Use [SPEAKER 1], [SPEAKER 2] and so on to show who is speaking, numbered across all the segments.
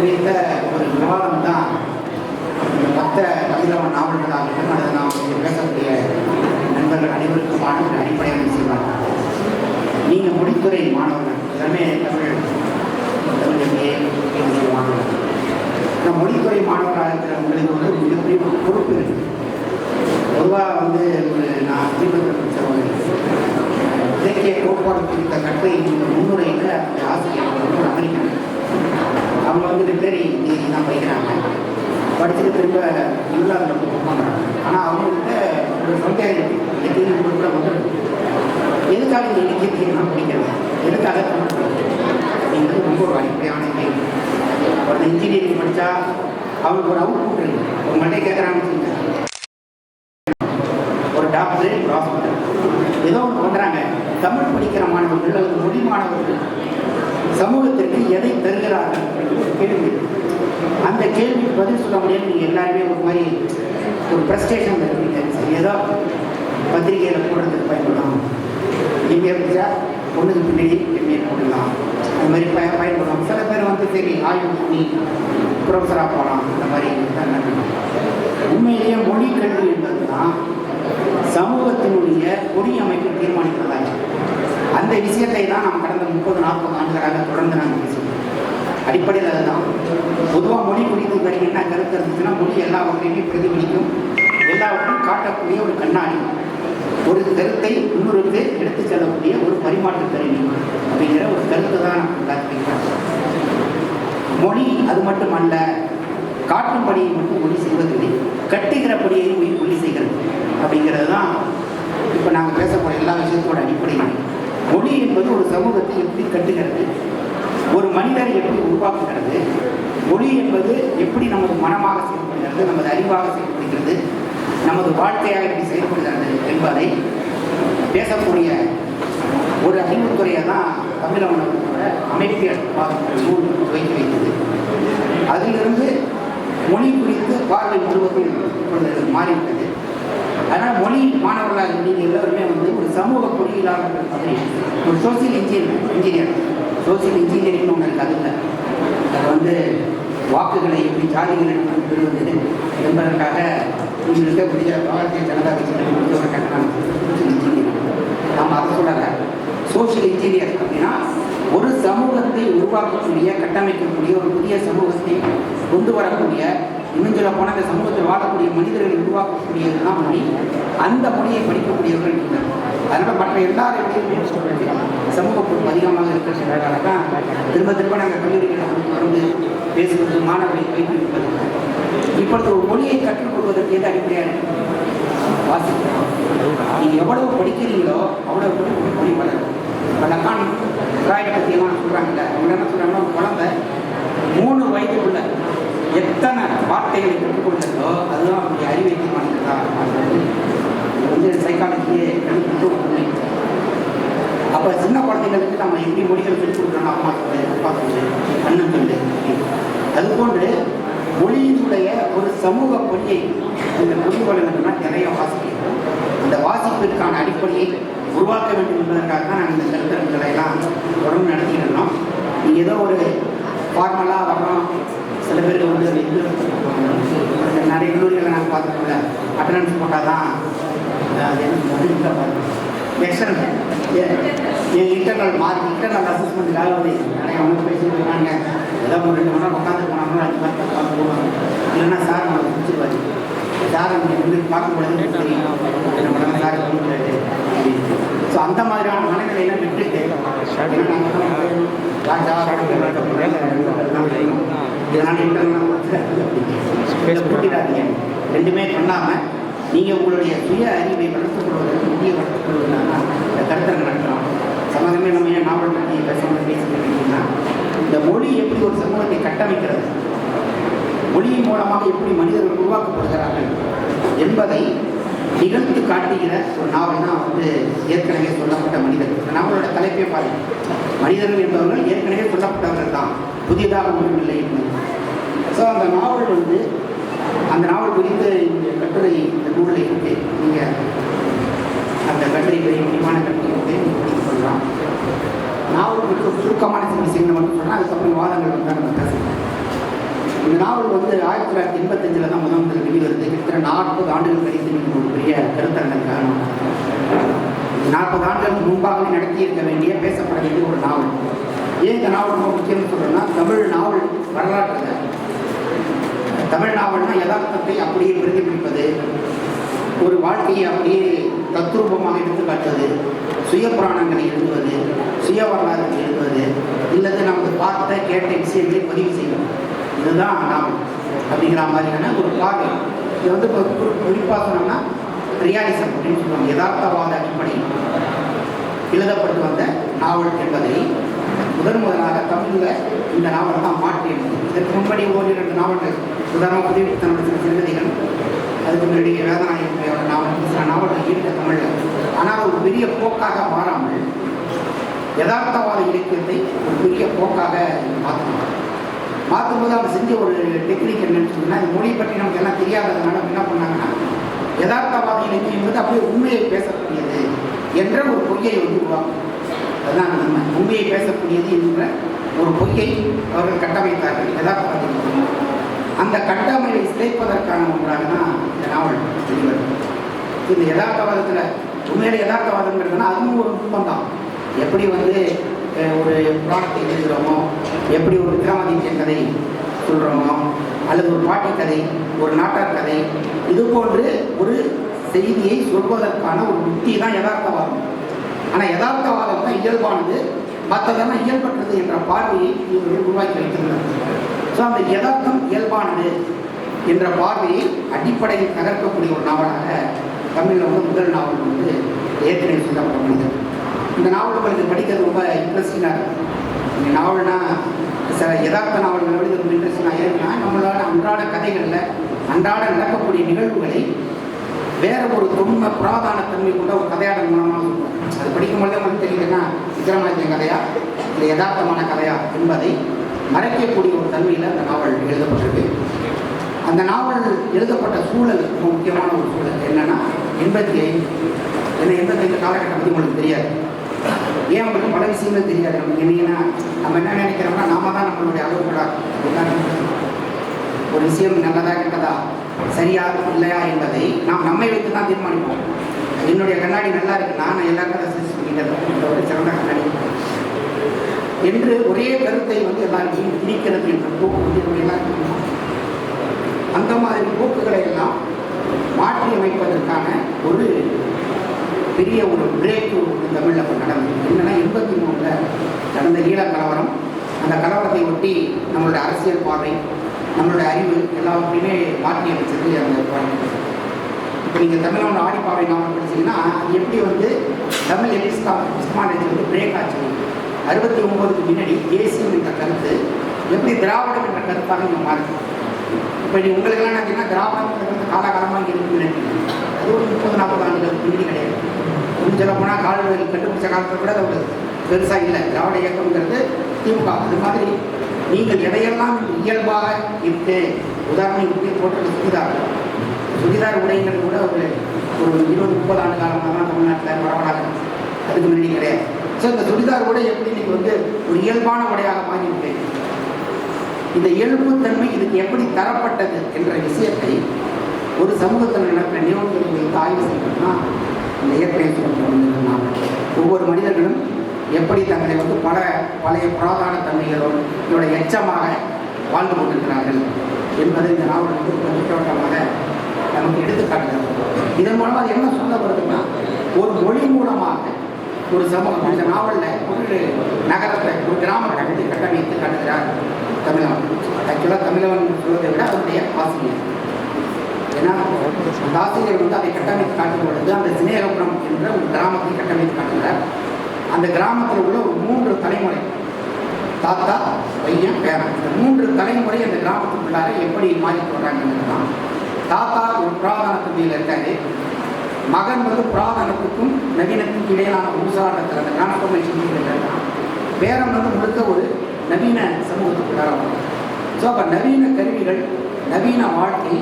[SPEAKER 1] குறித்த ஒரு விவாதம் தான் மற்ற கவிதவன் தமிழக நாவல்களாகட்டும் அல்லது நாம் பேசக்கூடிய நண்பர்கள் அனைவருக்குமான ஒரு அடிப்படையான விஷயம் நீங்கள் மொழித்துறை மாணவர்கள் எல்லாமே தமிழ் தமிழ் மாணவர்கள் இந்த மொழித்துறை மாணவராக இருக்கிற உங்களுக்கு வந்து மிகப்பெரிய ஒரு பொறுப்பு இருக்குது பொதுவாக வந்து ஒரு நான் தீபத்தில் இலக்கிய கோட்பாடு குறித்த கட்டுரை முன்னுரையில் அந்த ஆசிரியர் வந்து ஒரு அமெரிக்கன் அவங்க வந்து வெட்டரி டிகிரி தான் படிக்கிறாங்க படிச்சுட்டு திரும்ப நல்லா போய் ஆனால் அவங்கள்ட்ட ஒரு சொந்த இலக்கிய கூட வந்து எதுக்காக இந்த இலக்கியத்தை நான் படிக்கிறது எதுக்காக தமிழ் அப்படிங்கிறது ரொம்ப ஒரு அடிப்படையான கேள்வி ஒரு இன்ஜினியரிங் படித்தா அவங்களுக்கு ஒரு அவுட்புட் இருக்கு. ஒரு மண்டே கேட்குறாங்கன்னு ஒரு டாக்டர் ஒரு ஹாஸ்பிட்டல் ஏதோ ஒன்று பண்ணுறாங்க தமிழ் படிக்கிற மாணவர்கள் அல்லது மொழி மாணவர்கள் சமூகத்திற்கு எதை தருகிறார்கள்? என்று ஒரு கேள்வி இருக்கு. அந்த கேள்விக்கு பதில் சொல்ல முடியாது. நீங்கள் எல்லாருமே ஒரு மாதிரி ஒரு ப்ரெஸ்டேஷன் இருக்கீங்க. சார் ஏதோ பத்திரிகையில் போடுறதுக்கு பயன்படும் இங்கே இருந்துச்சா? ஒன்றுக்கு பின்னாடி எம்ஏ போடலாம். அந்த மாதிரி பய பயன்படும் சில பேர் வந்து சரி ஆய்வு பண்ணி ப்ரொஃபஸராக போகலாம் அந்த மாதிரி தான் நடக்கணும். உண்மையிலேயே மொழி கல்வி என்பது தான் சமூகத்தினுடைய கொடி அமைப்பு தீர்மானிக்கிறதா அந்த விஷயத்தை தான் நாம் கடந்த முப்பது நாற்பது ஆண்டுகளாக தொடர்ந்து நாங்கள் அடிப்படையில் அதுதான். பொதுவாக மொழி குறித்து வரைக்கும் என்ன கருத்து இருந்துச்சுன்னா மொழி எல்லாவற்றையுமே பிரதிபலிக்கும். எல்லாவற்றையும் காட்டக்கூடிய ஒரு கண்ணாடி. ஒரு கருத்தை இன்னொருக்கு எடுத்துச் செல்லக்கூடிய ஒரு பரிமாற்ற கருவி அப்படிங்கிற ஒரு கருத்து தான் நம்ம மொழி அது மட்டும் அல்ல காட்டும் பணியை மட்டும் ஒளி செய்வதில்லை கட்டுகிற பணியை மொழி மொழி செய்கிறது அப்படிங்கிறது தான் இப்போ நாங்கள் பேச போகிற எல்லா விஷயத்தோட அடிப்படையில். மொழி என்பது ஒரு சமூகத்தை எப்படி கட்டுகிறது? ஒரு மனிதரை எப்படி உருவாக்குகிறது? மொழி என்பது எப்படி நமது மனமாக செயல்படுகிறது? நமது அறிவாக செயல்படுகிறது? நமது வாழ்க்கையாக எப்படி செயல்படுகிறது என்பதை பேசக்கூடிய ஒரு அறிவுத்துறையை தான் தமிழகத்தோட அமைப்பியல் நூல் துவக்கி வைத்தது. அதிலிருந்து மொழி குறித்து பார்வை முழுவதும் இப்பொழுது மாறிவிட்டது. அதனால் மொழி மாணவர்களாக நீங்கள் எல்லோருமே வந்து ஒரு சமூக பொறியியலாளர்கள் மாதிரி ஒரு சோசியல் இன்ஜினியர் இன்ஜினியர் சோசியல் இன்ஜினியரிங்னு ஒன்று இருக்குது அது இல்லை அது வந்து வாக்குகளை எப்படி ஜாதிகளிடம் பெறுவது என்பதற்காக உங்களுக்கு இருக்கக்கூடிய பாரதிய ஜனதா கட்சியில் ஒரு கட்டணம் சோசியல் இன்ஜினியர் நாம் அதை சொல்லலை சோசியல் இன்ஜினியர் அப்படின்னா ஒரு சமூகத்தை உருவாக்கக்கூடிய கட்டமைக்கக்கூடிய ஒரு புதிய சமூகத்தை கொண்டு வரக்கூடிய இன்னும் சொல்ல போனால் இந்த சமூகத்தில் வாழக்கூடிய மனிதர்களை உருவாக்கக்கூடியது தான் மொழி அந்த மொழியை படிக்கக்கூடியவர்கள் இல்லை அதனால் மற்ற எல்லாரையும் சமூக பொறுப்பு அதிகமாக இருக்கிறதுனால தான் திரும்ப திரும்ப நாங்கள் கல்லூரிகளை தொடர்ந்து பேசுவது மாணவர்களை பயிற்றுவிப்பது. இப்பொழுது ஒரு மொழியை கற்றுக்கொள்வதற்கு எது அடிப்படையாக வாசிக்கிறோம். நீங்கள் எவ்வளவு படிக்கிறீங்களோ அவ்வளவு உங்களுக்கு மொழி வளரும். இப்போ லக்கான் ராயை சொல்கிறாங்கல்ல அவங்க என்ன சொல்கிறாங்கன்னா குழந்தை மூணு வயது உள்ள எத்தனை வார்த்தைகளை கற்றுக்கொண்டதோ அதுதான் அவருடைய அறிவை தீர்மானிக்கிறதா இது வந்து சைக்காலஜியே கண்டுபிடித்து உண்மை அப்போ சின்ன குழந்தைங்களுக்கு நம்ம எப்படி மொழிகள் சொல்லிக் கொடுக்குறோம் அம்மா சொல்லு அப்பா சொல்லு அண்ணன் சொல்லு. அதுபோன்று மொழியினுடைய ஒரு சமூக பொறியை இந்த புரிந்து கொள்ள வேண்டும்னா நிறைய வாசிக்கிறோம் அந்த வாசிப்பிற்கான அடிப்படையை உருவாக்க வேண்டும் என்பதற்காக தான் நாங்கள் இந்த கருத்தரங்களை எல்லாம் தொடர்ந்து நடத்திட்டு இருந்தோம் நீங்கள் ஏதோ ஒரு ஃபார்மலாக வர்றோம் சில பேருக்கு வந்து அது நிறைய கல்லூரிகளை நாங்கள் பார்த்துக்கோங்க அட்டண்டன்ஸ் போட்டால் தான் external and internal mark internal அசஸ்மெண்ட்டுக்காக வந்து நிறைய அவங்க பேசிட்டு இருக்காங்க ஏதாவது ஒரு ரெண்டு மணி நேரம் உட்காந்து போனாங்கன்னா அஞ்சு மாதிரி பார்த்து போவாங்க இல்லைன்னா சார் நம்ம பிடிச்சிருவாரு சார் நீங்கள் வந்து பார்க்கும்பொழுது நம்ம சார் ஸோ அந்த மாதிரியான மனநிலையெல்லாம் விட்டுட்டு ராஜா இதனால் கூட்டிடாதீங்க ரெண்டுமே பண்ணாமல் நீங்கள் உங்களுடைய சுய அறிவை வளர்த்துக் கொள்வதற்கு முக்கிய வளர்த்துக் இந்த கருத்தரங்க நடத்துகிறோம் சமூகமே நம்ம ஏன் நாவல் பற்றி பேசாமல் பேசிக்கிட்டீங்கன்னா இந்த மொழி எப்படி ஒரு சமூகத்தை கட்டமைக்கிறது? மொழியின் மூலமாக எப்படி மனிதர்கள் உருவாக்கப்படுகிறார்கள் என்பதை நிகழ்த்து காட்டுகிற ஒரு நாவல் தான் வந்து ஏற்கனவே சொல்லப்பட்ட மனிதர். இந்த நாவலோட தலைப்பே பாருங்கள் மனிதர்கள் என்பவர்கள் ஏற்கனவே சொல்லப்பட்டவர்கள் தான். புதியதாக ஒன்றுமில்லை என்பது. ஸோ அந்த நாவல் வந்து அந்த நாவல் குறித்த இந்த கட்டுரை இந்த நூலை இருக்கு நீங்கள் அந்த கட்டுரை பெரிய முக்கியமான கட்டுரை வந்து நீங்க நாவல் குறித்து சுருக்கமான சில விஷயங்களை மட்டும் சொன்னால் அதுக்கப்புறம் வாதங்கள் வந்து நம்ம பேசலாம் இந்த நாவல் வந்து ஆயிரத்தி தொள்ளாயிரத்தி எண்பத்தஞ்சில் தான் முதல் முதல் வெளிவருது. கிட்டத்தட்ட நாற்பது ஆண்டுகள் கழித்து நீங்கள் ஒரு பெரிய கருத்தரங்கத்துக்காக நாற்பது ஆண்டுகளுக்கு நடத்தி நடத்தியிருக்க வேண்டிய பேசப்பட வேண்டிய ஒரு நாவல். ஏன் இந்த நாவல் ரொம்ப முக்கியம்னு சொல்கிறேன்னா தமிழ் நாவல் வரலாற்றில். தமிழ் நாவல்னா யதார்த்தத்தை அப்படியே பிரதிபலிப்பது ஒரு வாழ்க்கையை அப்படியே தத்ரூபமாக எடுத்து காட்டுவது சுய புராணங்களை எழுதுவது சுய வரலாறு எழுதுவது இல்லது நமக்கு பார்த்த கேட்ட விஷயங்களை பதிவு செய்வது. இதுதான் நாவல் அப்படிங்கிற மாதிரியான ஒரு பார்வை. இது வந்து குறிப்பாக சொன்னோம்னா ரியாலிசம் அப்படின்னு சொல்லுவாங்க. யதார்த்தவாத அடிப்படை எழுதப்பட்டு வந்த நாவல் என்பதை முதன் முதலாக தமிழில் இந்த நாவல் தான் மாற்றி இதற்கு முன்படி ஓரிரண்டு நாவல்கள். உதாரணமாக புதிய தன்னுடைய சில சிறுகதைகள். அதுக்கு முன்னாடி வேதநாயகனுடைய நாவல் சில நாவல்கள் இருக்க தமிழில். ஆனால் ஒரு பெரிய போக்காக மாறாமல் யதார்த்தவாத இலக்கியத்தை ஒரு பெரிய போக்காக மாற்றணும் மாற்றும்போது அவர் செஞ்ச ஒரு டெக்னிக் என்னன்னு சொன்னால் இந்த மொழி பற்றி நமக்கு எல்லாம் தெரியாததுனால என்ன பண்ணாங்கன்னா யதார்த்தவாத இலக்கியம் வந்து அப்படியே உண்மையை பேசக்கூடியது. என்ற ஒரு பொய்யை வந்து உருவாக்கும். அதுதான் நம்ம உண்மையை பேசக்கூடியது என்ற ஒரு பொய்யை அவர்கள் கட்டமைத்தார்கள். யதார்த்தவாத அந்த கட்டமைப்பை சிதைப்பதற்கான ஒன்றாக தான் இந்த நாவல் வெளிவரும். இந்த யதார்த்தவாதத்தில் உண்மையில யதார்த்தவாதம்ங்கிறதுனா அதுவும் ஒரு நுட்பம் தான் எப்படி வந்து ஒரு புராணத்தை எழுதுகிறோமோ எப்படி ஒரு விக்ரமாதித்யன் கதை சொல்கிறோமோ அல்லது ஒரு பாட்டி கதை ஒரு நாட்டார் கதை இது போன்று ஒரு செய்தியை சொல்வதற்கான ஒரு உத்தி தான் யதார்த்தவாதம். ஆனால் யதார்த்தவாதம் தான் இயல்பானது மற்றதெல்லாம் இயல்பற்றது என்ற பார்வையை இவர்கள் உருவாக்கி வைத்திருந்தார்கள் ஸோ அந்த யதார்த்தம் இயல்பானது என்ற பார்வையை அடிப்படையில் தகர்க்கக்கூடிய ஒரு நாவலாக தமிழில் வந்து முதல் நாவல் வந்து ஏற்கனவே சொல்லப்பட்டது இந்த நாவல் உங்களுக்கு படிக்கிறது ரொம்ப இன்ட்ரெஸ்டிங்காக இருக்கும் இந்த நாவல்னா சில யதார்த்த நாவல்கள் விட ரொம்ப இன்ட்ரெஸ்டிங்காக ஏன்னா நம்மளோட அன்றாட கதைகளில் அன்றாட நடக்கக்கூடிய நிகழ்வுகளை வேற ஒரு தொன்ம புராதான தன்மை கொண்ட ஒரு கதையாடல் மூலமாக சொல்லுவோம் அது படிக்கும்போதே நமக்கு தெரியுதுன்னா விக்ரமாதித்யன் கதையா இல்லை யதார்த்தமான கதையா என்பதை மறைக்கக்கூடிய ஒரு தன்மையில் அந்த நாவல் எழுதப்பட்டிருக்கு. அந்த நாவல் எழுதப்பட்ட சூழல் ரொம்ப முக்கியமான ஒரு சூழல் என்னன்னா எண்பத்தி ஐந்து. ஏன்னா எண்பத்தைந்து காலகட்டம் பற்றி உங்களுக்கு தெரியாது. ஏன் அவங்களுக்கு பல விஷயங்கள் தெரியாது? நமக்கு என்னன்னா நம்ம என்ன நினைக்கிறோம்னா நாம தான் நம்மளுடைய அளவுகளாக ஒரு விஷயம் நல்லதா கெட்டதா சரியா இல்லையா என்பதை நாம் நம்மை வைத்து தான் தீர்மானிப்போம். என்னுடைய கண்ணாடி நல்லா இருக்கு நான் எல்லாருக்கும் அதை சஜஸ்ட் ஒரு சிறந்த கண்ணாடி. என்று ஒரே கருத்தை வந்து எல்லாருக்கும் திணிக்கிறது என்ற போக்கு வந்து எல்லாருக்கும் அந்த மாதிரி போக்குகளை எல்லாம் மாற்றி அமைப்பதற்கான ஒரு பெரிய ஒரு பிரேக் தமிழில் இப்போ நடந்தது என்னென்னா எண்பத்தி மூணில் நடந்த ஈழ கலவரம் அந்த கலவரத்தை ஒட்டி நம்மளுடைய அரசியல் பார்வை நம்மளுடைய அறிவு எல்லாவற்றையுமே மாற்றி அமைச்சது அந்த பாடல் இப்போ நீங்கள் தமிழோட ஆடிப்பாவை நாவல் படிச்சீங்கன்னா எப்படி வந்து தமிழ் எபிஸ்கா எபிஸ்மாலஜி வந்து பிரேக் ஆச்சு. அறுபத்தி ஒம்போதுக்கு முன்னாடி தேசியம் என்ற கருத்து எப்படி திராவிடம் என்ற கருத்தாக நம்ம மாறுது. இப்போ நீ உங்களுக்கெல்லாம் பார்த்தீங்கன்னா திராவிடம் வந்து காலகாலமாக இருக்குன்னு நினைக்கிறீங்க. அது ஒரு முப்பது நாற்பது ஆண்டுகளுக்கு முன்னாடி கிடையாது. கொஞ்சம் சொல்ல போனால் கால்வெளியில் கண்டுபிடிச்ச காலத்தில் கூட அது ஒரு பெருசாக இல்லை. திராவிட இயக்கம்ங்கிறது திமுக. அது மாதிரி நீங்கள் எதையெல்லாம் இயல்பாக இருக்கு உதாரணம் இப்படி போட்டு சுடிதார். சுடிதார் உடைகள் கூட ஒரு ஒரு இருபது முப்பது ஆண்டு காலமாக தான் தமிழ்நாட்டில் பரவலாக அதுக்கு முன்னாடி கிடையாது. ஸோ இந்த சுடிதார் உடை எப்படி நீங்கள் வந்து ஒரு இயல்பான உடையாக மாறிவிட்டு இந்த இயல்புத்தன்மை இதுக்கு எப்படி தரப்பட்டது என்ற விஷயத்தை ஒரு சமூகத்தில் நடக்கிற நிறுவனங்களை வைத்து ஆய்வு செய்யணும்னா இந்த இயற்கை நாம் ஒவ்வொரு மனிதர்களும் எப்படி தங்களை வந்து பல பழைய புராதான தன்மைகளோடு இதோட எச்சமாக வாழ்ந்து கொண்டிருக்கிறார்கள் என்பதை இந்த நாவல் வந்து ரொம்ப திட்டவட்டமாக நமக்கு எடுத்துக்காட்டுகிறது இதன் மூலமாக அது என்ன சொல்ல வருதுன்னா ஒரு மொழி மூலமாக ஒரு சமூகம் இந்த நாவலில் ஒரு நகரத்தை ஒரு கிராமத்தை வந்து கட்டமைத்து காட்டுகிறார் தமிழவன். ஆக்சுவலாக தமிழவன் சொல்வதை விட அவருடைய ஆசிரியர். ஏன்னா அந்த ஆசிரியர் வந்து அதை கட்டமைத்து காட்டும் பொழுது அந்த சினேகபுரம் என்ற ஒரு கிராமத்தை கட்டமைத்து காட்டுகிறார். அந்த கிராமத்தில் உள்ள ஒரு மூன்று தலைமுறை. தாத்தா பையன் பேரன். இந்த மூன்று தலைமுறை அந்த கிராமத்துக்குள்ளார எப்படி மாறி தான் தாத்தா ஒரு புராதன பகுதியில் இருக்காரு. மகன் வந்து புராதனத்துக்கும் நவீனத்துக்கும் இடையிலான உசாரணத்தில் அந்த டிரான்ஸ்ஃபர்மேஷன் இருக்கான் பேரன் வந்து முழுக்க ஒரு நவீன சமூகத்துக்குள்ளார ஸோ அப்போ நவீன கருவிகள் நவீன வாழ்க்கை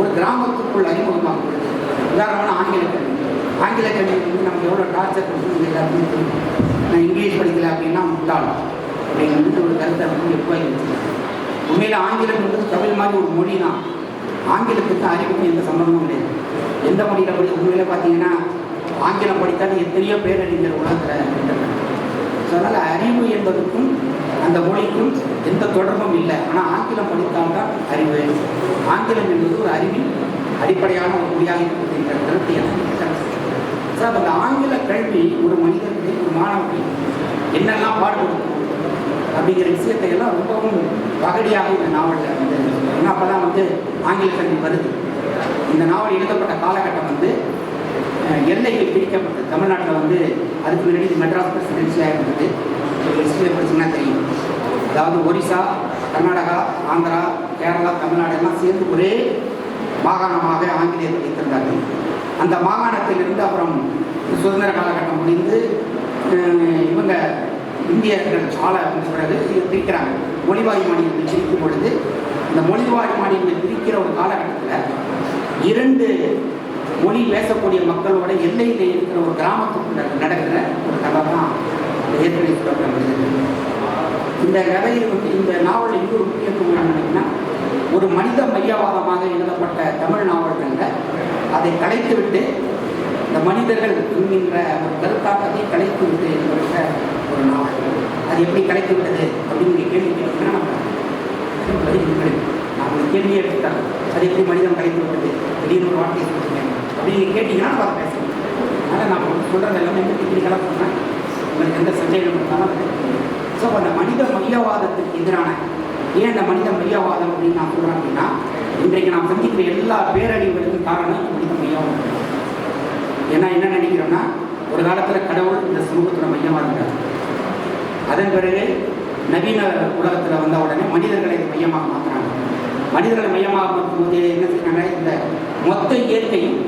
[SPEAKER 1] ஒரு கிராமத்துக்குள் அறிமுகமாகிறது உதாரணமான ஆங்கில கல்வி ஆங்கில கல்வி வந்து நமக்கு எவ்வளோ டார்ச்சர் கொடுக்குறது எல்லாருமே தெரியும். நான் இங்கிலீஷ் படிக்கல அப்படின்னா முட்டாள். அப்படிங்கிறது ஒரு கருத்தை வந்து எப்போ வச்சுருக்கேன் உண்மையில் ஆங்கிலம் என்பது தமிழ் மாதிரி ஒரு மொழி தான் ஆங்கிலத்துக்கு அறிவுக்கும் எந்த சம்பந்தமும் கிடையாது. எந்த மொழியில் படி உண்மையில் பார்த்தீங்கன்னா ஆங்கிலம் படித்தால் எத்தனையோ பேரறிஞர் உலகத்தில் இருக்காங்க ஸோ அதனால் அறிவு என்பதற்கும் அந்த மொழிக்கும் எந்த தொடர்பும் இல்லை. ஆனால் ஆங்கிலம் படித்தால்தான் அறிவு. ஆங்கிலம் என்பது ஒரு அறிவின் அடிப்படையான ஒரு மொழியாக இருக்கிறது என்ற கருத்து எனக்கு சார் அந்த ஆங்கில கல்வி ஒரு மனிதனுக்கு ஒரு மாணவனுக்கு என்னெல்லாம் பாடுபடும் அப்படிங்கிற விஷயத்தை எல்லாம் ரொம்பவும் பகடியாக இந்த நாவலில் வந்து ஏன்னா அப்போ தான் வந்து ஆங்கில கல்வி வருது. இந்த நாவல் எழுதப்பட்ட காலகட்டம் வந்து அஹ், எல்லைகள் பிரிக்கப்பட்டது. தமிழ்நாட்டில் வந்து அதுக்கு முன்னாடி மெட்ராஸ் பிரசிடென்சியாக இருந்தது. ஹிஸ்டரியை படிச்சுன்னா தெரியும்? அதாவது ஒரிசா கர்நாடகா ஆந்திரா கேரளா தமிழ்நாடு எல்லாம் சேர்ந்து ஒரே மாகாணமாக ஆங்கிலேயர் வைத்திருந்தார்கள். அந்த மாகாணத்திலிருந்து அப்புறம் சுதந்திர காலகட்டம் முடிந்து இவங்க இந்தியர்கள் ஆள வந்த பிறகு பிரிக்கிறாங்க. மொழிவாய் மாநிலத்தை பிரிக்கும் பொழுது இந்த மொழிவாய் மாநிலத்தை பிரிக்கிற ஒரு காலகட்டத்தில் இரண்டு மொழி பேசக்கூடிய மக்களோட எல்லையில் இருக்கிற ஒரு கிராமத்துக்குள்ள நடக்கிற ஒரு கதை தான் ஏற்கனவே சொல்லப்படுகிறது இந்த கதையில் வந்து இந்த நாவல் இன்னொரு முக்கியத்துவம் என்னன்னா ஒரு மனித மையவாதமாக எழுதப்பட்ட தமிழ் நாவல்களில் அதை கலைத்துவிட்டு இந்த மனிதர்கள் என்கின்ற ஒரு கருத்தாக்கத்தை கலைத்து விட்டு ஒரு நாவல் அது எப்படி கலைத்து விட்டது அப்படிங்கிற கேள்வி கேட்டீங்கன்னா நான் ஒரு கேள்வியை எடுத்துட்டேன் அது எப்படி மனிதன் கலைத்து விட்டது திடீர்னு ஒரு வார்த்தையை சொல்லுங்க அப்படின்னு கேட்டிங்கன்னா நம்ம அதை பேசணும் அதனால் நான் சொல்கிறது எல்லாமே வந்து டெக்னிக்கலாக சொன்னேன் உங்களுக்கு எந்த சந்தேகம் இருந்தாலும் அதை ஸோ அந்த மனித மையவாதத்துக்கு எதிரான ஏன் அந்த மனித மையவாதம் அப்படின்னு நான் சொல்கிறேன் அப்படின்னா இன்றைக்கு நாம் சந்திக்கிற எல்லா பேரழிவுகளுக்கும் காரணம் மனித மையம். ஏன்னா என்ன நினைக்கிறோம்னா ஒரு காலத்தில் கடவுள் இந்த சமூகத்தோட மையமாக இருந்தார். அதன் பிறகு நவீன உலகத்தில் வந்த உடனே மனிதர்களை இதை மையமாக மாற்றுறாங்க மனிதர்களை மையமாக மாற்றும்போது என்ன செய்யறாங்க இந்த மொத்த இயற்கையும்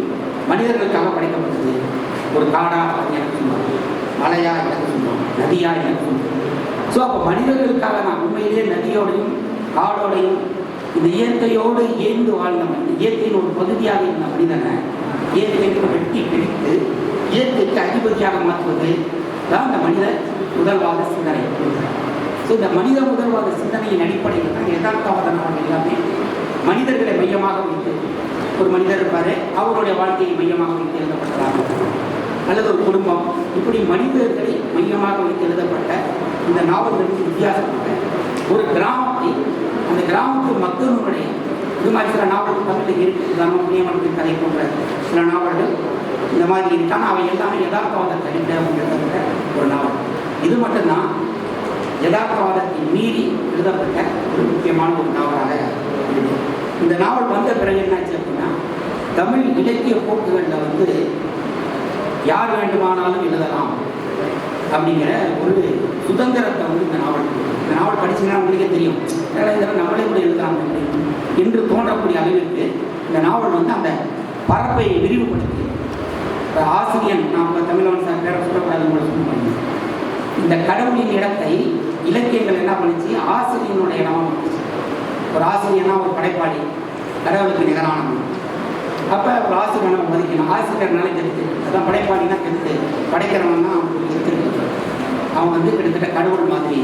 [SPEAKER 1] மனிதர்களுக்காக படைக்கப்பட்டது. ஒரு காடா எனக்கு சொந்தம் மலையா எனக்கு நதியா எனக்கு ஸோ அப்போ மனிதர்களுக்காக நான் உண்மையிலேயே நதியோடையும் காடோடையும் இந்த இயற்கையோடு இயந்து வாழ்ந்த இயற்கையின் ஒரு பகுதியாக இருந்த மனிதனை இயற்கைக்கு வெட்டி பிடித்து இயற்கைக்கு அதிபதியாக மாற்றுவது தான் இந்த மனித முதல்வாத சிந்தனை. ஸோ இந்த மனித முதல்வாத சிந்தனையின் அடிப்படையில் தான் யதார்த்தவாத நாவல் எல்லாமே மனிதர்களை மையமாக வைத்து ஒரு மனிதர் இருப்பார் அவருடைய வாழ்க்கையை மையமாக வைத்து எழுதப்பட்டதாக. அல்லது ஒரு குடும்பம். இப்படி மனிதர்களை மையமாக வைத்து எழுதப்பட்ட இந்த நாவல்களுக்கு வித்தியாசமாக ஒரு கிராமத்தை அந்த கிராமத்து மக்களுடைய இது மாதிரி சில நாவல்கள் தமிழில் இருக்குது உதாரணம் புண்ணியமனத்தின் கதை போன்ற சில நாவல்கள். இந்த மாதிரி இருக்கான் அவை எல்லாமே யதார்த்தவாத அடிப்படையாக எழுதப்பட்ட ஒரு நாவல். இது மட்டும்தான் யதார்த்தவாதத்தை மீறி எழுதப்பட்ட ஒரு முக்கியமான ஒரு நாவலாக இந்த நாவல் வந்த பிறகு என்னாச்சு அப்படின்னா தமிழ் இலக்கிய போக்குகளில் வந்து யார் வேண்டுமானாலும் எழுதலாம். அப்படிங்கிற ஒரு சுதந்திரத்தை வந்து இந்த நாவல் இந்த நாவல் படிச்சீங்கன்னா உங்களுக்கே தெரியும். அதனால் இந்த நம்மளே கூட எழுதலாம் என்று தோன்றக்கூடிய அளவிற்கு இந்த நாவல் வந்து அந்த பரப்பை விரிவுபடுத்தி. ஆசிரியன் நாம் தமிழன் சார் பேர சொல்லக்கூடாது சொல்லுவாங்க. இந்த கடவுளின் இடத்தை இலக்கியங்கள் என்ன பண்ணுச்சு? ஆசிரியனோட இடமா ஒரு ஆசிரியனா ஒரு படைப்பாளி கடவுளுக்கு நிகரானவன். அப்போ ஒரு ஆசிரியனை நம்ம மதிக்கணும் ஆசிரியர்னால கெடுத்து. அதான் படைப்பாளினா கெடுத்து. படைக்கிறவன்னா தான் கெடுத்து. அவன் வந்து கிட்டத்தட்ட கடவுள் மாதிரி.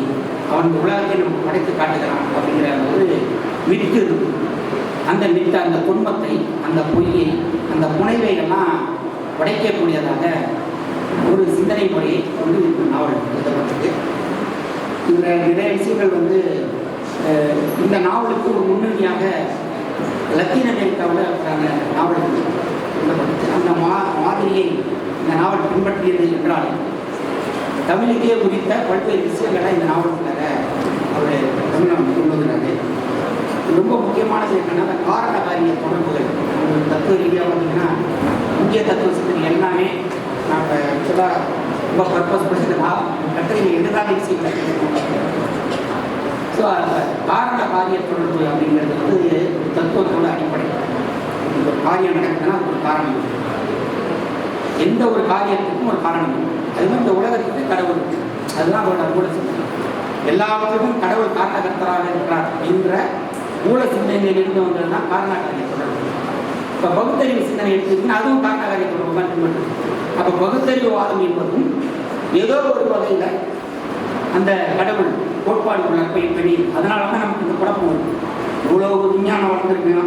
[SPEAKER 1] அவன் உலகத்தை நமக்கு படைத்து காட்டுகிறான் அப்படிங்கிற ஒரு மித்து இருக்கும். அந்த மித்து அந்த துன்பத்தை அந்த பொய்யை அந்த புனைவை எல்லாம் உடைக்கக்கூடியதாக ஒரு சிந்தனை முறையை கொண்டு இந்த நாவல் எழுதப்பட்டது. இதில் நிறைய விஷயங்கள் வந்து இந்த நாவலுக்கு ஒரு முன்னணியாக லத்தீன் அமெரிக்காவில் அந்த நாவல் எழுதப்பட்டது. அந்த மா மாதிரியை இந்த நாவல் பின்பற்றியது என்றால் தமிழுக்கே குறித்த பல்வேறு விஷயங்களை இந்த நாவலத்தில் அவர் தமிழ்நாடு கொண்டு ரொம்ப முக்கியமானது என்னன்னா அந்த காரண காரிய தொடர்புகள் தத்துவ ரீதியாக பார்த்தீங்கன்னா முக்கிய தத்துவ சிந்தனை எல்லாமே நான் ஆக்சுவலாக ரொம்ப பர்பஸ் பிடிச்சதா கட்டுரையில் எதிரான விஷயங்களை ஸோ காரண காரிய தொடர்பு அப்படிங்கிறது வந்து தத்துவத்தோட அடிப்படை. இந்த ஒரு காரியம் நடக்குதுன்னா ஒரு காரணம். எந்த ஒரு காரியத்துக்கும் ஒரு காரணம். அதுவும் இந்த உலகத்துக்கு கடவுள். இருக்கு. அதுதான் அவரோட மூல சிந்தனை எல்லாவற்றுக்கும் கடவுள் காரணகர்த்தராக இருக்கிறார் என்ற மூல சிந்தனையிலிருந்து வந்தது தான் காரணகாரிய தொடர்பு இப்போ பகுத்தறிவு சிந்தனை எடுத்துக்கிட்டு அதுவும் காரணகாரிய தொடர்பு மட்டும் பின்பற்றுது அப்போ பகுத்தறிவுவாதம் என்பதும் ஏதோ ஒரு வகையில் அந்த கடவுள் கோட்பாடு போய் பெரிய அதனால தான் நமக்கு இந்த குழப்பம் வருது. இவ்வளோ விஞ்ஞானம் வளர்ந்துருக்குன்னா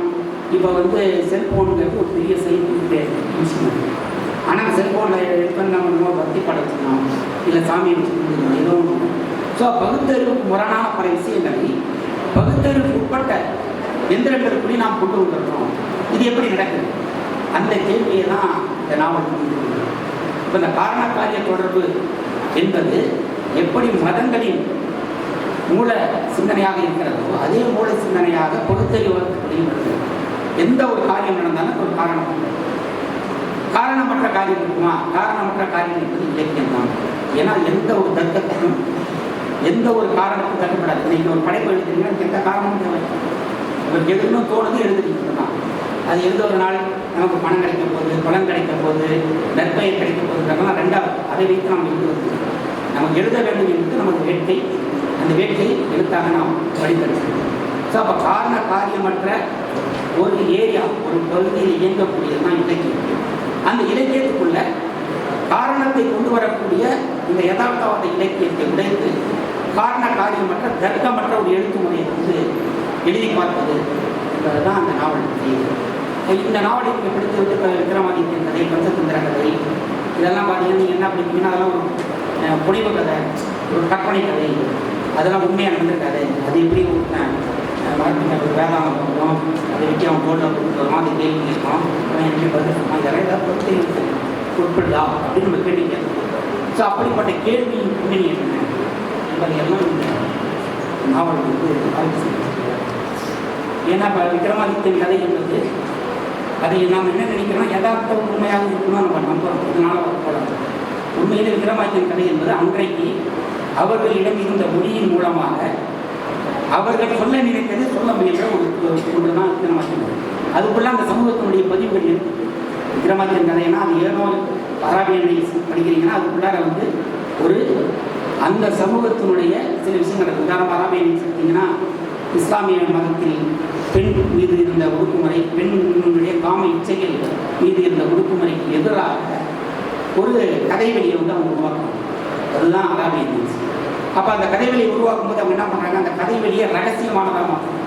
[SPEAKER 1] இப்போ வந்து செல்ஃபோனுங்கிறது ஒரு பெரிய சயின்டிஃபிக் விஷயம் ஆனால் செல்ஃபோனில் எடுத்து நம்ம நம்ம பக்தி படைச்சிடலாம் இல்லை சாமியை வச்சுக்கணும் ஏதோ ஒன்று ஸோ பகுத்தறிவுக்கு முரணான பல விஷயங்களை பகுத்தறிவுக்கு உட்பட்ட எந்திரங்களுக்குள்ளே நாம் கொண்டு வந்துடுறோம். இது எப்படி நடக்குது? அந்த கேள்வியை தான் இந்த நாவல் இப்போ இந்த காரண காரிய தொடர்பு என்பது எப்படி மதங்களின் மூல சிந்தனையாக இருக்கிறதோ அதே மூல சிந்தனையாக பகுத்தறிவு எந்த ஒரு காரியம் நடந்தாலும் ஒரு காரணம் உண்டு. காரணமற்ற காரியம் இருக்குமா? காரணமற்ற காரியம் என்பது இலக்கியம் தான் ஏன்னா எந்த ஒரு தர்க்கத்தையும் எந்த ஒரு காரணத்துக்கும் தட்டுப்படாது. நீங்கள் ஒரு படைப்பு எழுதுறீங்கன்னா எந்த காரணமும் தேவை. உங்களுக்கு எழுதணும் தோணுது எழுதுறீங்க தான் அது எழுத ஒரு நாள் நமக்கு பணம் கிடைக்க போகுது பலன் கிடைக்க போகுது நற்பெயர் கிடைக்க போகுதுன்றதெல்லாம் ரெண்டாவது அதை வைத்து நாம் எழுதுவது நமக்கு எழுத வேண்டும் என்பது நமது வேட்கை. அந்த வேட்கை எழுத்தாக நாம் வழிபடுகிறோம் ஸோ அப்போ காரண காரியமற்ற ஒரு ஏரியா ஒரு பகுதியில் இயங்கக்கூடியது தான் இலக்கியம். அந்த இலக்கியத்துக்குள்ள காரணத்தை கொண்டு வரக்கூடிய இந்த யதார்த்தவாத இலக்கியத்தை உடைத்து காரண காரியமற்ற தர்க்கமற்ற ஒரு எழுத்து முறையை வந்து எழுதி பார்ப்பது என்பதுதான் அந்த நாவல் இந்த நாவலை நீங்கள் படித்து வந்து இப்போ விக்ரமாதித்யன் கதை பஞ்சதந்திர கதை இதெல்லாம் பார்த்தீங்கன்னா நீங்கள் என்ன படிப்பீங்கன்னா அதெல்லாம் ஒரு புனைவு கதை ஒரு கற்பனை கதை. அதெல்லாம் உண்மையாக நடந்த கதை அது எப்படி மரத்தின் ஒரு அதை வச்சு அவன் தோல்ல கொடுத்து வரும் அதை கேள்வி கேட்பான் அவன் எப்படி பதில் சொன்னான் இதெல்லாம் ஏதாவது பொறுத்து உட்படுதா அப்படின்னு நம்ம கேள்வி கேட்கணும் ஸோ அப்படிப்பட்ட கேள்வி பின்னணி என்ன என்பதை எல்லாம் இந்த நாவல் வந்து ஆய்வு ஏன்னா இப்போ விக்ரமாதித்தன் கதை என்பது அதை நாம் என்ன நினைக்கிறோம் யதார்த்த உண்மையாக இருக்கணும் நம்ம நம்புறோம் இதனால் வரக்கூடாது உண்மையிலே விக்ரமாதித்தன் கதை என்பது அன்றைக்கு அவர்களிடம் இருந்த மொழியின் மூலமாக அவர்கள் சொல்ல நினைத்தது சொல்ல முயன்ற ஒரு ஒன்று தான் அதுக்குள்ள அந்த சமூகத்தினுடைய பதிவுகள் இருக்குது விக்ரமாதித்யன் கதைனா அது ஏனோ பராபியனை படிக்கிறீங்கன்னா அதுக்குள்ளார வந்து ஒரு அந்த சமூகத்தினுடைய சில விஷயங்கள் இருக்கு. உதாரணமாக அராபியனை பார்த்தீங்கன்னா இஸ்லாமிய மதத்தில் பெண் மீது இருந்த ஒடுக்குமுறை பெண்ணுடைய காம இச்சைகள் மீது இருந்த ஒடுக்குமுறைக்கு எதிராக ஒரு கதை வெளியை வந்து அவங்க உருவாக்குவாங்க அதுதான் அராபியன் நியூஸ் அப்போ அந்த கதைவெளியை உருவாக்கும் போது அவங்க என்ன பண்ணுறாங்க அந்த கதைவெளியை ரகசியமானதாக மாற்றுறாங்க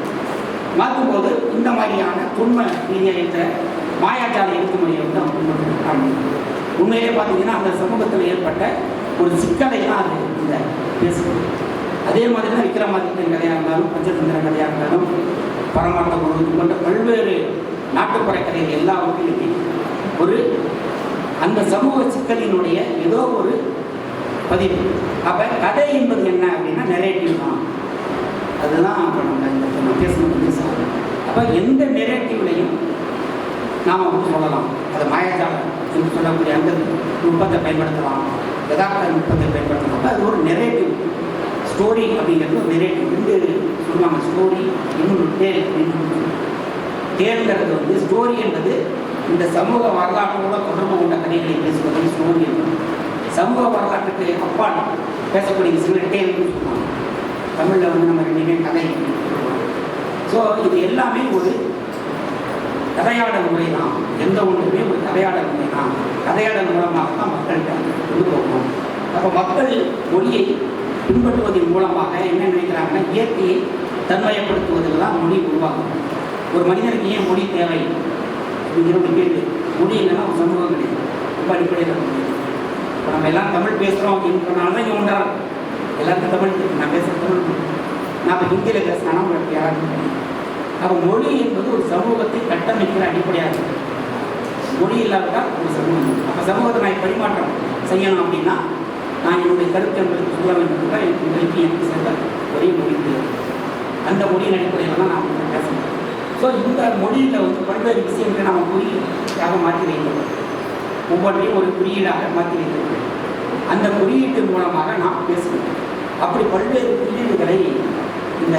[SPEAKER 1] மாற்றும்போது இந்த மாதிரியான துண்ம ரீதியாக இருக்கிற மாயாஜால எழுத்துமுறையை வந்து அவங்க உண்மையிலே பார்த்தீங்கன்னா அந்த சமூகத்தில் ஏற்பட்ட ஒரு சிக்கலை தான் அது இந்த பேசுகிறது அதே மாதிரி தான் விக்ரமாதித்தன் கதையாக இருந்தாலும் பஞ்சதந்திர கதையாக இருந்தாலும் பரமார்த்த குழு இது போன்ற பல்வேறு நாட்டுப்புற கதைகள் எல்லாவற்றிலுமே ஒரு அந்த சமூக சிக்கலினுடைய ஏதோ ஒரு பதிவு. அப்போ கதை என்பது என்ன அப்படின்னா நெரேட்டிவ் தான். அதுதான் இப்போ நம்ம இந்த நம்ம பேசணும் அப்போ எந்த நெரேட்டிவ்லையும் நாம் வந்து சொல்லலாம். அது மாயாஜாலம் என்று சொல்லக்கூடிய அந்த நுட்பத்தை பயன்படுத்தலாம். யதார்த்த நுட்பத்தை பயன்படுத்தலாம். அது ஒரு நெரேட்டிவ் ஸ்டோரி அப்படிங்கிறது ஒரு நெரேட்டிவ் ரெண்டு சொல்லுவாங்க. ஸ்டோரி இன்னொரு டேல் அப்படின்னு தேர்ங்கிறது வந்து ஸ்டோரி என்பது இந்த சமூக வரலாற்றோட தொடர்பு கொண்ட கதைகளை பேசுவதை ஸ்டோரி என்பது. சமூக வரலாற்றுக்கு அப்பால் பேசக்கூடிய விஷயங்கள் டேல்னு சொல்லுவாங்க. தமிழில் வந்து நம்ம ரெண்டுமே கதை ஸோ இது எல்லாமே ஒரு கதையாடல் முறை தான் எந்த ஒன்றுமே ஒரு கதையாடல் முறை தான் கதையாடல் மூலமாக தான் மக்கள்கிட்ட கொண்டு போகணும். அப்போ மக்கள் மொழியை பின்பற்றுவதன் மூலமாக என்ன நினைக்கிறாங்கன்னா இயற்கையை தன்மயப்படுத்துவதில் தான் மொழி உருவாகும். ஒரு மனிதனுக்கு ஏன் மொழி தேவை? அப்படிங்கிற ஒரு கேள்வி. மொழி இல்லைன்னா ஒரு சமூகம் கிடையாது. ரொம்ப அடிப்படையில் இப்போ நம்ம எல்லாம் தமிழ் பேசுகிறோம் அப்படின்றனால தான் இவன் ஒன்றா எல்லாருக்கும் தமிழ் தெரியும். நான் பேசுகிற தமிழ் நான் இப்போ ஹிந்தியில் பேசினா உங்களுக்கு யாராவது அப்போ மொழி என்பது ஒரு சமூகத்தை கட்டமைக்கிற அடிப்படையாக இருக்குது மொழி இல்லாவிட்டால் ஒரு சமூகம். அப்போ சமூகத்தை நான் பரிமாற்றம் செய்யணும் அப்படின்னா நான் என்னுடைய கருத்து என்பதற்கு சொல்ல வேண்டும் என்றால் எனக்கு உங்களுக்கு எனக்கு சேர்ந்த ஒரே மொழி அந்த மொழியின் அடிப்படையில் தான் நான் வந்து பேசணும். ஸோ இந்த மொழியில் வந்து பல்வேறு விஷயங்களை நம்ம குறியீடாக மாற்றி வைக்கிறோம் ஒவ்வொன்றையும் ஒரு குறியீடாக மாற்றி அந்த குறியீட்டு மூலமாக நாம் பேசுகிறோம். அப்படி பல்வேறு குறியீடுகளை இந்த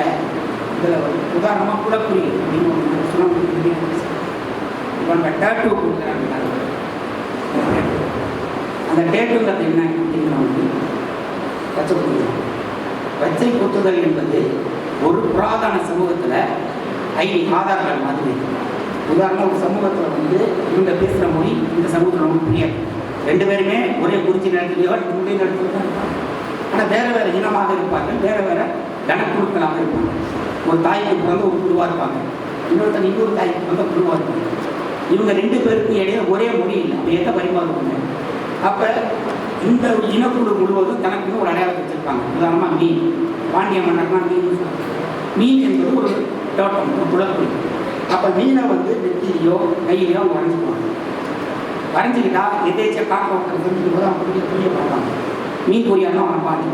[SPEAKER 1] இதில் உதாரணமாக உதாரணமாக குலக்குறியீடு அப்படின்னு ஒன்று சொல்லக்கூடிய இவன் நம்ம கொடுக்குறாங்க. அந்த டேட்டுங்கிறது என்ன அப்படிங்கிற வந்து பச்சை குத்துதல் பச்சை குத்துதல் என்பது ஒரு புராதன சமூகத்தில் ஐடி ஆதார் கார்டு மாதிரி உதாரணம் ஒரு சமூகத்தில் வந்து இவங்க பேசுகிற மொழி இந்த சமூகத்தில் ரொம்ப புரியாது. ரெண்டு பேருமே ஒரே குறிச்சி நடத்துலையோ முன்னே நடத்துல தான் இருப்பாங்க. ஆனால் வேறு வேறு இனமாக இருப்பார்கள் வேறு வேறு கணக்குழுக்களாக இருப்பாங்க ஒரு தாய்க்கு பிறந்த ஒரு குழுவாக இருப்பாங்க. இன்னொருத்தன் இன்னொரு தாய்க்கு பிறந்த குழுவாக இருப்பாங்க. இவங்க ரெண்டு பேருக்கும் இடையே ஒரே மொழி இல்லை எதை பரிமாறு பரிமாறுவாங்க அப்போ இந்த இனக்குழு முழுவதும் தனக்குன்னு ஒரு அடையாளம் வச்சிருப்பாங்க. உதாரணமாக மீன். பாண்டிய மன்னர்னா மீன் மீன் என்பது ஒரு தோட்டம் ஒரு குளக்குழு அப்போ மீனை வந்து நெத்திலையோ கையிலையோ அவங்க வரைஞ்சிக்குவாங்க வரைஞ்சிக்கிட்டா எதேச்ச காக்க ஒருத்தர் செஞ்சுட்டு போது அவங்க புரிய புரிய பார்ப்பாங்க. மீன் பொரியாதான் அவனை பாடி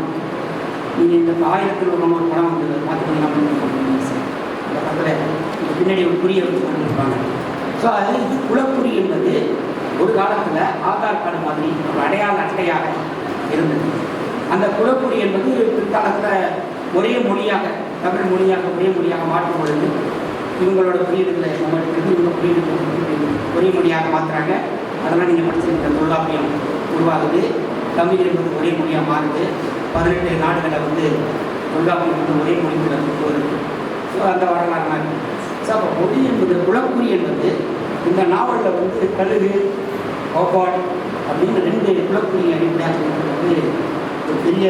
[SPEAKER 1] நீங்கள் இந்த ஆயிரத்தில் ஒரு ஒரு படம் வந்து பார்த்துக்கலாம் அந்த படத்தில் பின்னாடி ஒரு புரிய வச்சு பண்ணிருப்பாங்க ஸோ அது இது என்பது ஒரு காலத்தில் ஆதார் கார்டு மாதிரி ஒரு அடையாள அட்டையாக இருந்தது. அந்த குலக்குறி என்பது பிற்காலத்தில் ஒரே மொழியாக தமிழ் மொழியாக ஒரே மொழியாக மாற்றும் பொழுது இவங்களோட குறியீடுகளை நம்ம இவங்க குறியீடுகளை ஒரே மொழியாக மாற்றுறாங்க அதெல்லாம் நீங்கள் படிச்சிருக்கிற தொல்லாப்பியம் உருவாகுது. தமிழ் என்பது ஒரே மொழியாக மாறுது. பதினெட்டு நாடுகளை வந்து தொல்லாப்பியம் வந்து ஒரே மொழிகளை வந்து வருது ஸோ அந்த வரலாறுலாம் இருக்கு ஸோ அப்போ மொழி என்பது குலக்குறி என்பது இந்த நாவலில் வந்து கழுகு கோபாட் அப்படின்னு ரெண்டு குலக்குறி அடிப்படையாக வந்து ஒரு பெரிய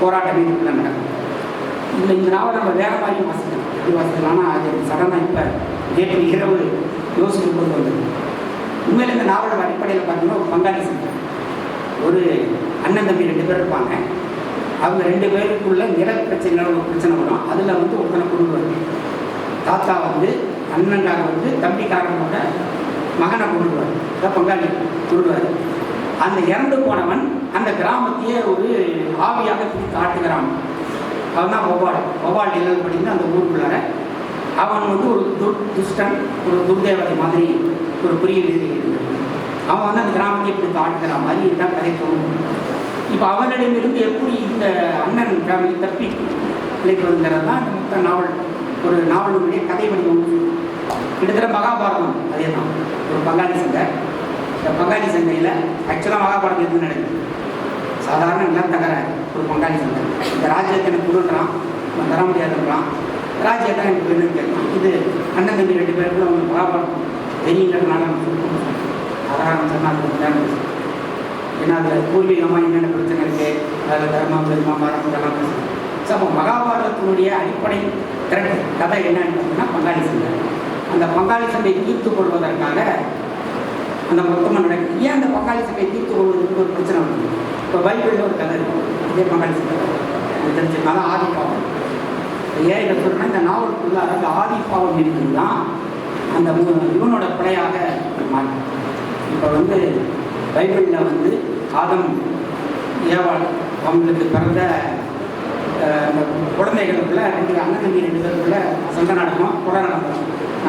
[SPEAKER 1] போராட்டம் இதுக்குள்ள நடக்கும். இந்த இந்த நாவல் நம்ம வேற மாதிரி வாசிக்கலாம். எப்படி ஆனால் அது சடனாக இப்போ நேற்று இரவு யோசிக்கும் போது வந்தது உண்மையில் இந்த நாவலோட அடிப்படையில் பார்த்தீங்கன்னா ஒரு பங்காளி சங்கம். ஒரு அண்ணன் தம்பி ரெண்டு பேர் இருப்பாங்க. அவங்க ரெண்டு பேருக்குள்ள நிற பிரச்சனை ஒரு பிரச்சனை வரும். அதில் வந்து ஒருத்தனை கொண்டு வருது தாத்தா வந்து அண்ணன்காக வந்து தம்பிக்காரனோட மகனை கொண்டுடுவார் அதான் பங்காளி கொண்டுடுவார் அந்த இறந்து போனவன் அந்த கிராமத்தையே ஒரு ஆவியாக பிடித்து ஆட்டுகிறான் அவன் தான் ஒவ்வாள் ஒவ்வாள் எழுத படிந்து அந்த ஊருக்குள்ளார அவன் வந்து ஒரு துர் துஷ்டன் ஒரு துர்தேவதை மாதிரி ஒரு குறியீடு அவன் வந்து அந்த கிராமத்தை பிடித்து ஆட்டுகிற மாதிரி இதுதான் கதை தோணும் இப்போ அவனிடமிருந்து எப்படி இந்த அண்ணன் ஃபேமிலி தப்பி பிழைப்பதுங்கிறது தான் இந்த மொத்த நாவல் ஒரு நாவலுடைய கதை வடிவம் கிட்டத்தட்ட மகாபாரதம் அதே தான் ஒரு பங்காளி சந்தை இந்த பங்காளி சந்தையில் ஆக்சுவலாக மகாபாரதம் எதுவும் நடக்குது. சாதாரண நிலம் தகர ஒரு பங்காளி சந்தை இந்த ராஜ்யத்தை எனக்கு கொடுக்குறான் நான் தர முடியாதுன்றான் ராஜ்யத்தை எனக்கு வேணும்னு கேட்கலாம் இது அண்ணன் தம்பி ரெண்டு பேருக்குள்ள அவங்க மகாபாரதம் தெரியுங்கிறதுனால சாதாரண சொன்னால் ஏன்னா அதில் பூர்வீகமாக என்னென்ன பிரச்சனை இருக்குது அதில் தர்மம் பெருமா மரம் இதெல்லாம் ஸோ அப்போ மகாபாரதத்தினுடைய அடிப்படை திரட்டு கதை என்னன்னு பார்த்தீங்கன்னா பங்காளி சந்தை. அந்த பங்காளி சந்தையை தீர்த்து கொள்வதற்காக அந்த மொத்தமாக நடக்குது ஏன் அந்த பங்காளி சபையை தீர்த்து கொள்வதற்கு ஒரு பிரச்சனை வருது இப்போ பைபிளில் ஒரு கதை இருக்கும். இதே பங்காளி சபை இது தெரிஞ்சுக்கணும் அதான் ஆதி பாவம். ஏன் இதை சொல்கிறேன்னா இந்த நாவலுக்குள்ள அந்த ஆதி பாவம் இருக்குதுதான் அந்த இவனோட பிழையாக மாறி இப்போ வந்து பைபிளில் வந்து ஆதம் ஏவாள் அவங்களுக்கு பிறந்த அந்த குழந்தைகளுக்குள்ள ரெண்டு அண்ணன் தம்பி ரெண்டு பேருக்குள்ள சண்டை நடக்கும். கொலை நடக்கும்.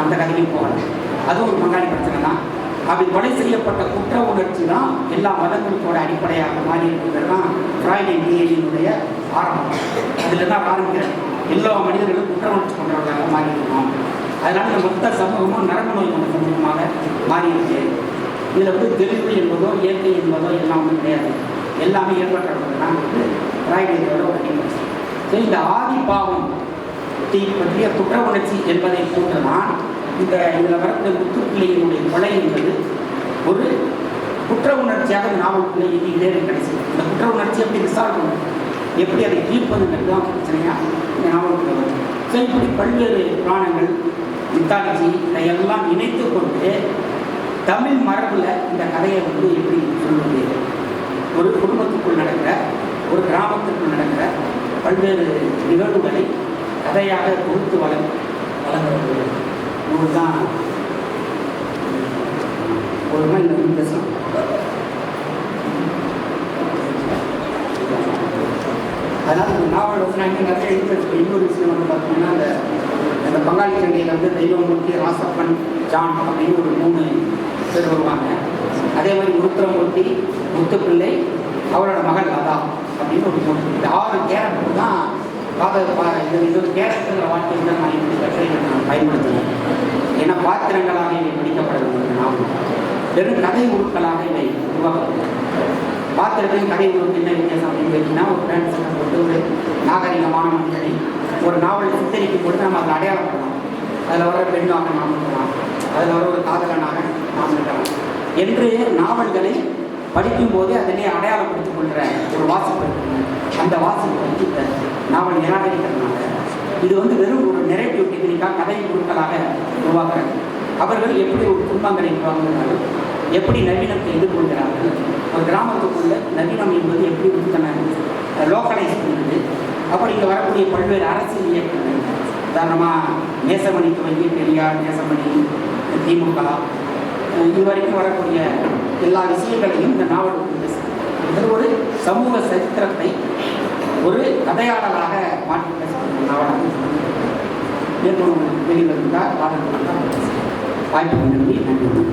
[SPEAKER 1] அந்த கதைக்கும் போகலாம் அதுவும் ஒரு பங்காளி பிரச்சனை தான். அப்படி கொலை செய்யப்பட்ட குற்ற உணர்ச்சி தான் எல்லா மதங்களுக்கோட அடிப்படையாக மாறி இருக்கிறது தான் ஃப்ராய்டின் டிஎனியினுடைய ஆரம்பம். அதில் தான் ஆரம்பிக்கிறது எல்லா மனிதர்களும் குற்ற உணர்ச்சி கொண்டவர்களாக மாறி இருக்கணும் அதனால இந்த மொத்த சமூகமும் நரம்பு நோய் கொண்ட சமூகமாக மாறி இருக்கு இதில் வந்து தெளிவு என்பதோ இயற்கை என்பதோ எல்லாம் ஒன்றும் கிடையாது. எல்லாமே ஏற்பட்டவர்கள் தான் வந்து ராய்டியோட ஒரு ஸோ இந்த ஆதி பாவம் பற்றிய குற்ற உணர்ச்சி என்பதை போன்றுதான் இந்த இதில் வரக்கூடிய முத்துப்பிள்ளையினுடைய கொலை என்பது ஒரு குற்ற உணர்ச்சியாக இந்த நாவலுக்குள்ளே இங்கே கிடைச்சி இந்த குற்ற உணர்ச்சி எப்படி ரிசால்வ் பண்ணும் எப்படி அதை தீர்ப்பதுங்கிறது தான் பிரச்சனையாக இந்த நாவலுக்குள்ள வரும் ஸோ இப்படி பல்வேறு புராணங்கள் மித்தாலஜி இதையெல்லாம் இணைத்து கொண்டு தமிழ் மரபில் இந்த கதையை வந்து எப்படி சொல்வது? ஒரு குடும்பத்துக்குள் நடக்கிற ஒரு கிராமத்திற்குள் நடக்கிற பல்வேறு நிகழ்வுகளை கதையாக கொடுத்து வளர்க்கும் வளர்கிறது நூல் தான் ஒரு நாள் இந்த இந்த பேசலாம் அதனால் இந்த நாவல் வந்து நான் இன்னும் நிறைய எழுதி வச்சிருக்கேன் இன்னொரு விஷயம் வந்து பார்த்தீங்கன்னா அந்த அந்த பங்காளி சண்டையில் மூர்த்தி ராசப்பன் ஜான் அப்படின்னு ஒரு மூணு பேர் வருவாங்க. அதே மாதிரி உருத்திரமூர்த்தி முத்துப்பிள்ளை அவரோட மகள் லதா அப்படின்னு ஒரு மூணு இந்த ஆறு கேரக்டர் தான் பாத பா இது இது ஒரு கேரக்டர் வாழ்க்கையில் தான் நான் இப்படி கட்டுரை நான் பயன்படுத்துகிறேன் ஏன்னா பாத்திரங்களாக இவை பிடிக்கப்படவில்லை நாவல் வெறும் கதை உருட்களாக இவை உருவாக்கப்படுகிறது பாத்திரத்தையும் கதை உருவுக்கு என்ன வித்தியாசம் அப்படின்னு கேட்டிங்கன்னா ஒரு பேண்ட் போட்டு ஒரு நாகரிகமான மனிதனை ஒரு நாவலை சித்தரிக்கும் பொழுது நம்ம அதை அடையாளப்படலாம் அதில் வர பெண்ணாக நாம் இருக்கலாம் அதில் வர ஒரு காதலனாக நாம் இருக்கலாம் என்று நாவல்களை படிக்கும் போதே அதனை அடையாளப்படுத்திக் கொள்கிற ஒரு வாசிப்பு அந்த வாசிப்பு வந்து இந்த நாவல் நிராகரிக்கிறதுனால இது வந்து வெறும் ஒரு நெரேட்டிவ் டெக்னிக்காக கதை குழுக்களாக உருவாக்குறாங்க அவர்கள் எப்படி ஒரு துன்பங்களை உருவாக்குகிறார்கள்? எப்படி நவீனத்தை எதிர்கொள்கிறார்கள்? ஒரு கிராமத்துக்குள்ள நவீனம் என்பது எப்படி வந்து தன்னை லோக்கலைஸ் பண்ணுது அப்படி இங்கே வரக்கூடிய பல்வேறு அரசியல் இயக்கங்கள். உதாரணமாக நேசமணி துவங்கி பெரியார் நேசமணி திமுக இது வரைக்கும் வரக்கூடிய எல்லா விஷயங்களையும் இந்த நாவல் இது ஒரு சமூக சரித்திரத்தை ஒரு கதையாடலாக மாற்றி பேசக்கூடிய நாவலாக மேற்கொண்டு வெளிவந்தால் பாடல்கள் வாய்ப்பு நன்றி நன்றி.